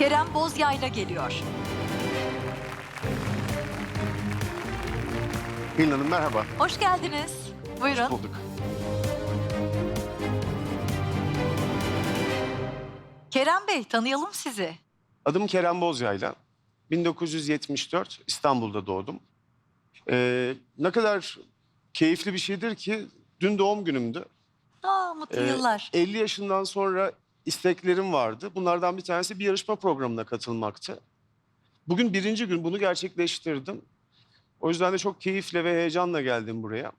Kerem Bozyayla geliyor. Pelin Hanım merhaba. Hoş geldiniz. Buyurun. Bulduk. Kerem Bey tanıyalım sizi. Adım Kerem Bozyayla. 1974 İstanbul'da doğdum. Ee, ne kadar keyifli bir şeydir ki dün doğum günümdü. Aa, mutlu Ee, yıllar. 50 yaşından sonra isteklerim vardı. Bunlardan bir tanesi bir yarışma programına katılmaktı. Bugün birinci gün bunu gerçekleştirdim. O yüzden de çok keyifle ve heyecanla geldim buraya.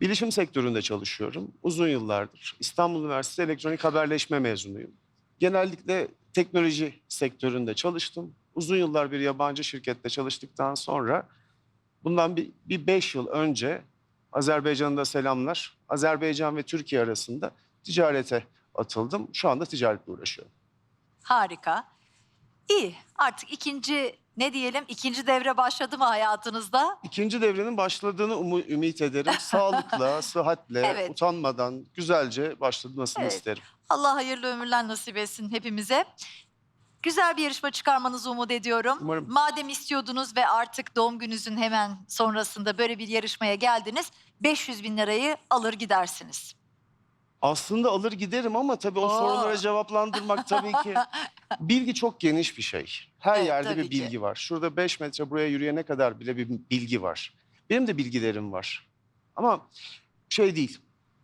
Bilişim sektöründe çalışıyorum. Uzun yıllardır. İstanbul Üniversitesi Elektronik Haberleşme mezunuyum. Genellikle teknoloji sektöründe çalıştım. Uzun yıllar bir yabancı şirkette çalıştıktan sonra bundan bir, bir beş yıl önce Azerbaycan'da selamlar. Azerbaycan ve Türkiye arasında ticarete atıldım. Şu anda ticaretle uğraşıyorum. Harika. İyi. Artık ikinci ne diyelim ikinci devre başladı mı hayatınızda? İkinci devrenin başladığını umu- ümit ederim. Sağlıkla, sıhhatle, Evet. utanmadan güzelce başlamasını Evet. isterim. Allah hayırlı ömürler nasip etsin hepimize. Güzel bir yarışma çıkarmanızı umut ediyorum. Umarım. Madem istiyordunuz ve artık doğum gününüzün hemen sonrasında böyle bir yarışmaya geldiniz, 500 bin lirayı alır gidersiniz. Aslında alır giderim ama tabii o Oo. sorulara cevaplandırmak tabii ki. Bilgi çok geniş bir şey. Her Evet, yerde tabii bir ki. bilgi var. Şurada 5 metre buraya yürüyene kadar bile bir bilgi var. Benim de bilgilerim var. Ama şey değil.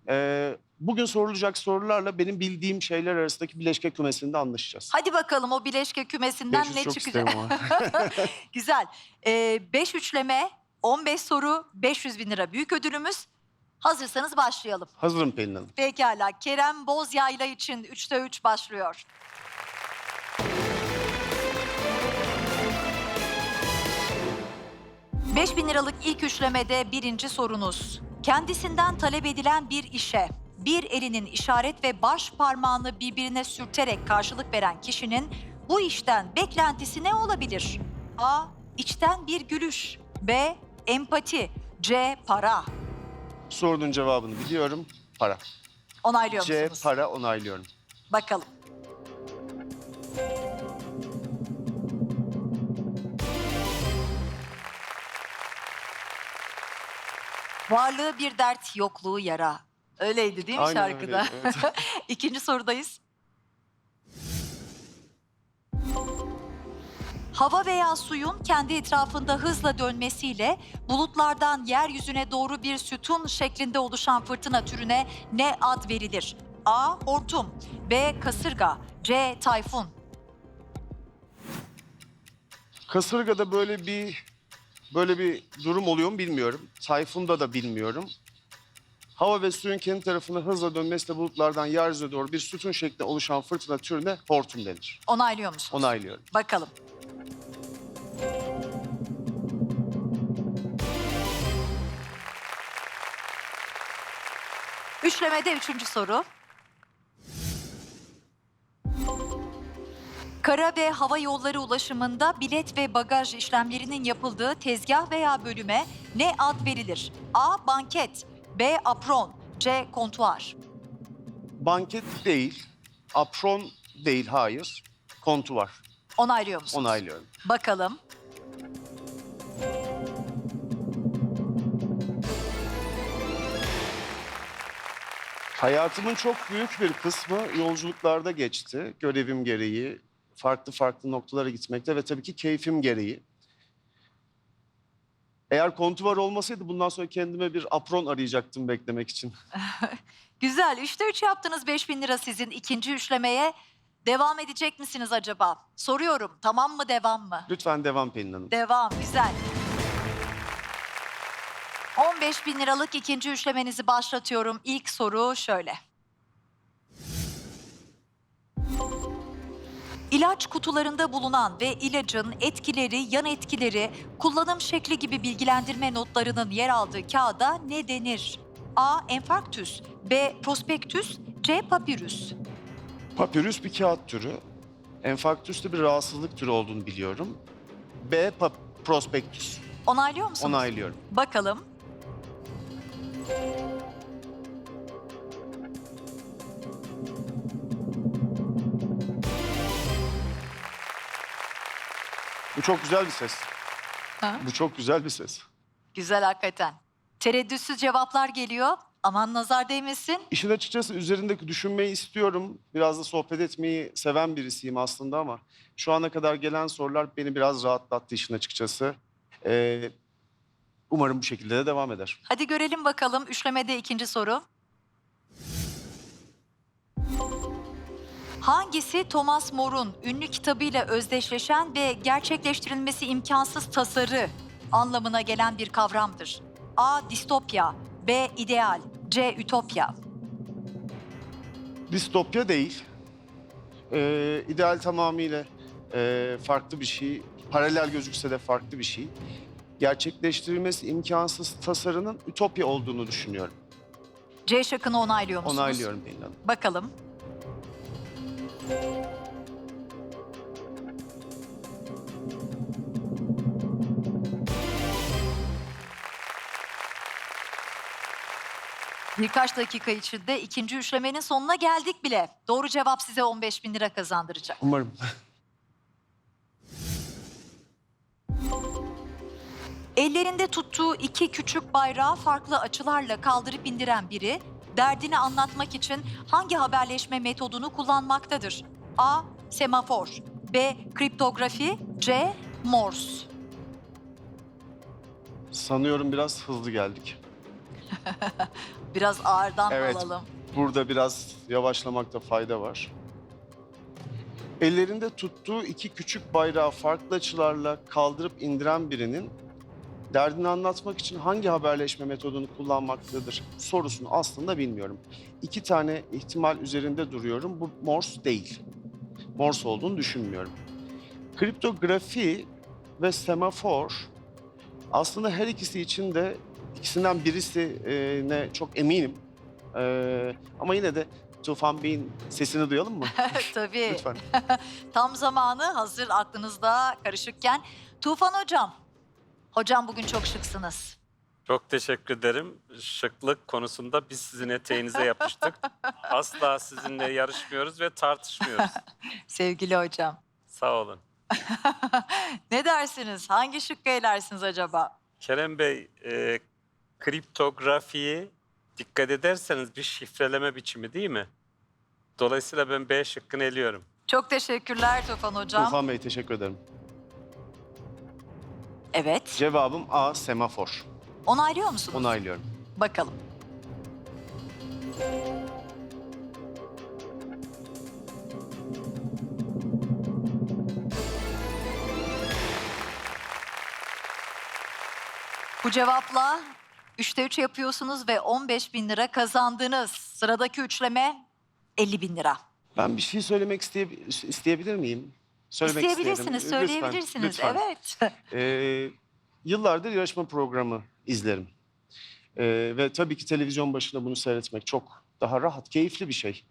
Ee, bugün sorulacak sorularla benim bildiğim şeyler arasındaki bileşke kümesinde anlaşacağız. Hadi bakalım o bileşke kümesinden 500 ne çok çıkacak? isterim ama. Güzel. 5 üçleme, 15 soru, 500 bin lira büyük ödülümüz. Hazırsanız başlayalım. Hazırım Pelin Hanım. Pekala. Kerem Bozyayla için 3'te 3 başlıyor. Beş bin liralık ilk üçlemede birinci sorunuz. Kendisinden talep edilen bir işe bir elinin işaret ve baş parmağını birbirine sürterek karşılık veren kişinin bu işten beklentisi ne olabilir? A. İçten bir gülüş. B. Empati. C. Para. Sorunun cevabını biliyorum. Para. Onaylıyor C musunuz? para onaylıyorum. Bakalım. Varlığı bir dert, yokluğu yara. Öyleydi değil mi Aynen şarkıda? öyle, evet. İkinci sorudayız. Hava veya suyun kendi etrafında hızla dönmesiyle bulutlardan yeryüzüne doğru bir sütun şeklinde oluşan fırtına türüne ne ad verilir? A. Hortum B. Kasırga C. Tayfun Kasırgada böyle bir böyle bir durum oluyor mu bilmiyorum. Tayfunda da bilmiyorum. Hava ve suyun kendi tarafına hızla dönmesiyle bulutlardan yeryüzüne doğru bir sütun şeklinde oluşan fırtına türüne hortum denir. Onaylıyor musunuz? Onaylıyorum. Bakalım. Üçlemede üçüncü soru. Kara ve hava yolları ulaşımında bilet ve bagaj işlemlerinin yapıldığı tezgah veya bölüme ne ad verilir? A. Banket B. Apron C. Kontuar Banket değil, apron değil, hayır. Kontu var. Onaylıyor musunuz? Onaylıyorum. Bakalım. Hayatımın çok büyük bir kısmı yolculuklarda geçti. Görevim gereği, farklı farklı noktalara gitmekte ve tabii ki keyfim gereği. Eğer kontuvar olmasaydı bundan sonra kendime bir apron arayacaktım beklemek için. Güzel. Üçte üç yaptınız 5000 lira sizin ikinci üçlemeye. Devam edecek misiniz acaba? Soruyorum. Tamam mı devam mı? Lütfen devam Pelin Hanım. Devam. Güzel. 15 bin liralık ikinci üçlemenizi başlatıyorum. İlk soru şöyle. İlaç kutularında bulunan ve ilacın etkileri, yan etkileri, kullanım şekli gibi bilgilendirme notlarının yer aldığı kağıda ne denir? A. Enfarktüs B. Prospektüs C. Papirüs Papyrus bir kağıt türü. Enfarktüs de bir rahatsızlık türü olduğunu biliyorum. B. Pa- prospektüs. Onaylıyor musunuz? Onaylıyorum. Bakalım. Bu çok güzel bir ses. Ha? Bu çok güzel bir ses. Güzel hakikaten. Tereddütsüz cevaplar geliyor. Aman nazar değmesin. İşin açıkçası üzerindeki düşünmeyi istiyorum. Biraz da sohbet etmeyi seven birisiyim aslında ama şu ana kadar gelen sorular beni biraz rahatlattı işin açıkçası. Ee, umarım bu şekilde de devam eder. Hadi görelim bakalım üçlemede ikinci soru. Hangisi Thomas More'un ünlü kitabıyla özdeşleşen ve gerçekleştirilmesi imkansız tasarı anlamına gelen bir kavramdır? A. Distopya B. ideal C. Ütopya Distopya değil. Ee, ideal tamamıyla e, farklı bir şey. Paralel gözükse de farklı bir şey. Gerçekleştirilmesi imkansız tasarının ütopya olduğunu düşünüyorum. C şıkkını onaylıyor musunuz? Onaylıyorum Pelin Hanım. Bakalım. Birkaç dakika içinde ikinci üçlemenin sonuna geldik bile. Doğru cevap size 15 bin lira kazandıracak. Umarım. Ellerinde tuttuğu iki küçük bayrağı farklı açılarla kaldırıp indiren biri, derdini anlatmak için hangi haberleşme metodunu kullanmaktadır? A. Semafor B. Kriptografi C. Morse Sanıyorum biraz hızlı geldik. Biraz ağırdan Evet. alalım. Burada biraz yavaşlamakta fayda var. Ellerinde tuttuğu iki küçük bayrağı farklı açılarla kaldırıp indiren birinin derdini anlatmak için hangi haberleşme metodunu kullanmaktadır sorusunu aslında bilmiyorum. İki tane ihtimal üzerinde duruyorum. Bu Morse değil. Morse olduğunu düşünmüyorum. Kriptografi ve semafor aslında her ikisi için de ikisinden birisi e, ne çok eminim. Ee, ama yine de Tufan Bey'in sesini duyalım mı? Tabii. Lütfen. Tam zamanı hazır aklınızda karışıkken. Tufan Hocam. Hocam bugün çok şıksınız. Çok teşekkür ederim. Şıklık konusunda biz sizin eteğinize yapıştık. Asla sizinle yarışmıyoruz ve tartışmıyoruz. Sevgili hocam. Sağ olun. ne dersiniz? Hangi şıkkı elersiniz acaba? Kerem Bey, e, kriptografiyi dikkat ederseniz bir şifreleme biçimi değil mi? Dolayısıyla ben B şıkkını eliyorum. Çok teşekkürler Tufan Hocam. Tufan Bey teşekkür ederim. Evet. Cevabım A semafor. Onaylıyor musunuz? Onaylıyorum. Bakalım. Bu cevapla 3'te 3 yapıyorsunuz ve 15 bin lira kazandınız. Sıradaki üçleme 50 bin lira. Ben bir şey söylemek isteye- isteyebilir miyim? Söylemek İsteyebilirsiniz, isterim. söyleyebilirsiniz. Lütfen. Evet. Ee, yıllardır yarışma programı izlerim. Ee, ve tabii ki televizyon başında bunu seyretmek çok daha rahat, keyifli bir şey.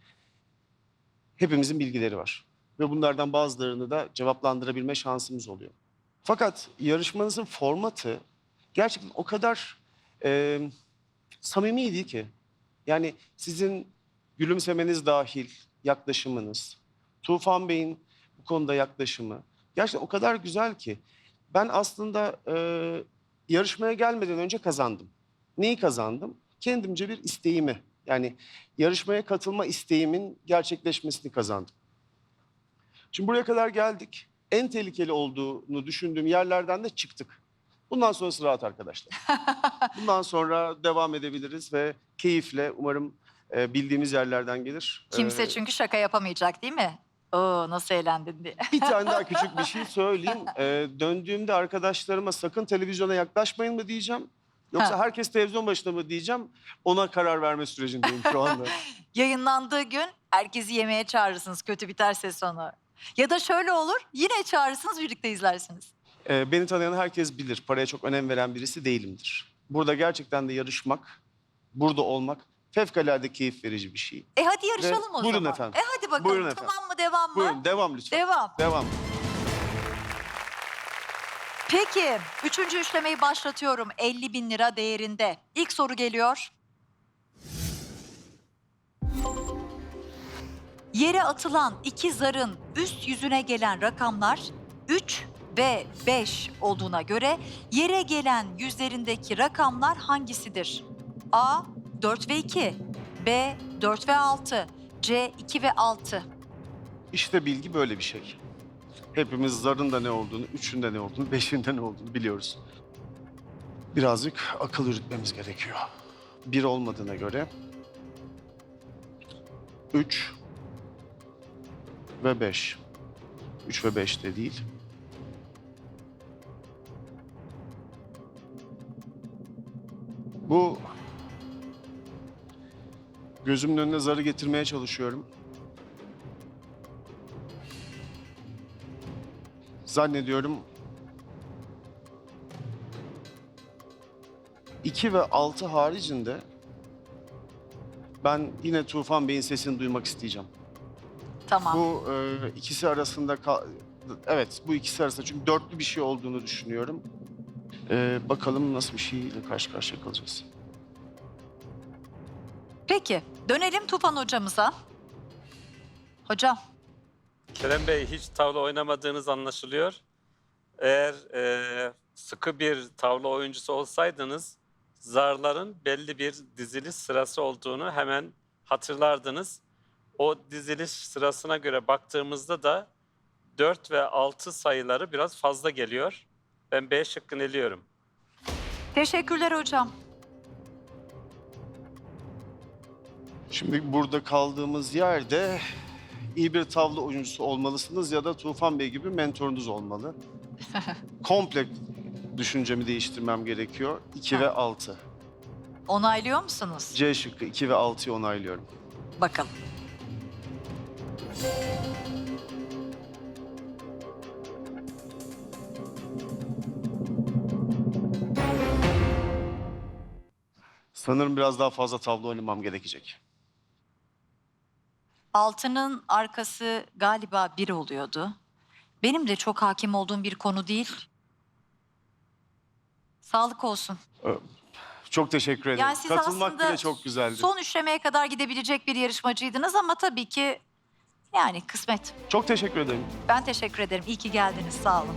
Hepimizin bilgileri var. Ve bunlardan bazılarını da cevaplandırabilme şansımız oluyor. Fakat yarışmanızın formatı gerçekten o kadar e, samimiydi ki. Yani sizin gülümsemeniz dahil yaklaşımınız, Tufan Bey'in bu konuda yaklaşımı gerçekten o kadar güzel ki. Ben aslında e, yarışmaya gelmeden önce kazandım. Neyi kazandım? Kendimce bir isteğimi. Yani yarışmaya katılma isteğimin gerçekleşmesini kazandım. Şimdi buraya kadar geldik. En tehlikeli olduğunu düşündüğüm yerlerden de çıktık. Bundan sonrası rahat arkadaşlar. Bundan sonra devam edebiliriz ve keyifle umarım e, bildiğimiz yerlerden gelir. Kimse Ee, çünkü şaka yapamayacak değil mi? Oo nasıl eğlendin diye. Bir tane daha küçük bir şey söyleyeyim. Ee, döndüğümde arkadaşlarıma sakın televizyona yaklaşmayın mı diyeceğim. Yoksa Ha. herkes televizyon başında mı diyeceğim. Ona karar verme sürecindeyim şu anda. Yayınlandığı gün herkesi yemeğe çağırırsınız kötü biterse sonu. Ya da şöyle olur yine çağırırsınız birlikte izlersiniz. Ee, beni tanıyan herkes bilir. Paraya çok önem veren birisi değilimdir. Burada gerçekten de yarışmak, burada olmak fevkalade keyif verici bir şey. E hadi yarışalım o buyurun zaman. efendim. E hadi bakalım Buyurun efendim. tamam mı devam mı? Buyurun devam lütfen. Devam. Devam. Peki üçüncü üçlemeyi başlatıyorum 50 bin lira değerinde. İlk soru geliyor. Yere atılan iki zarın üst yüzüne gelen rakamlar 3, ve 5 olduğuna göre yere gelen yüzlerindeki rakamlar hangisidir? A 4 ve 2, B 4 ve 6, C 2 ve 6. İşte bilgi böyle bir şey. Hepimiz zarın da ne olduğunu, üçün de ne olduğunu, beşin de ne olduğunu biliyoruz. Birazcık akıl yürütmemiz gerekiyor. Bir olmadığına göre üç ve beş. Üç ve beş de değil. Bu gözümün önüne zarı getirmeye çalışıyorum. Zannediyorum 2 ve 6 haricinde ben yine Tufan Bey'in sesini duymak isteyeceğim. Tamam. Bu e, ikisi arasında kal- evet bu ikisi arasında çünkü dörtlü bir şey olduğunu düşünüyorum. E, bakalım nasıl bir şeyle karşı karşıya kalacağız. Peki dönelim Tufan hocamıza. Hocam Kerem Bey hiç tavla oynamadığınız anlaşılıyor. Eğer e, sıkı bir tavla oyuncusu olsaydınız zarların belli bir diziliş sırası olduğunu hemen hatırlardınız. O diziliş sırasına göre baktığımızda da 4 ve 6 sayıları biraz fazla geliyor. Ben B şıkkını eliyorum. teşekkürler hocam. Şimdi burada kaldığımız yerde iyi bir tavla oyuncusu olmalısınız ya da Tufan Bey gibi mentorunuz olmalı. Komple düşüncemi değiştirmem gerekiyor. 2 ve 6. Onaylıyor musunuz? C şıkkı 2 ve 6'yı onaylıyorum. Bakalım. Sanırım biraz daha fazla tavla oynamam gerekecek. Altının arkası galiba bir oluyordu. Benim de çok hakim olduğum bir konu değil. Sağlık olsun. Çok teşekkür ederim. Yani siz Katılmak aslında bile çok güzeldi. son üçlemeye kadar gidebilecek bir yarışmacıydınız ama tabii ki yani kısmet. Çok teşekkür ederim. Ben teşekkür ederim. İyi ki geldiniz. Sağ olun.